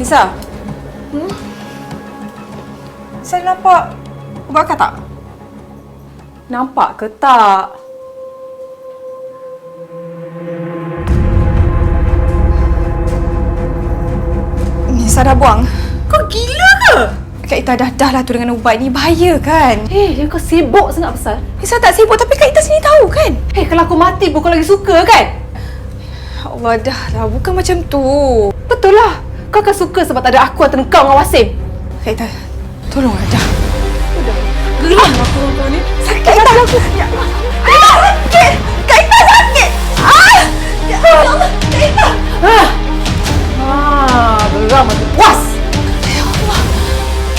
Nisa. Hmm? Saya nampak ubat akak tak? Nampak ke tak? Nisa dah buang. Kau gila ke? Kak Ita dah dah lah tu dengan ubat ni. Bahaya kan? Eh, yang kau sibuk sangat pasal. Nisa tak sibuk tapi Kak Ita sini tahu kan? Eh, kalau aku mati pun kau lagi suka kan? Ya Allah dah lah. Bukan macam tu. Betul lah. Kau akan suka sebab tak ada aku antara kau dengan Wasim. Ita, tolong dah. Geram aku dengan kau ni. Sakit Kak Ita. Ya. Sakit. Kak Ita sakit. Ah! Ya Allah, Kak Ita. Ah, ah geram aku. Puas.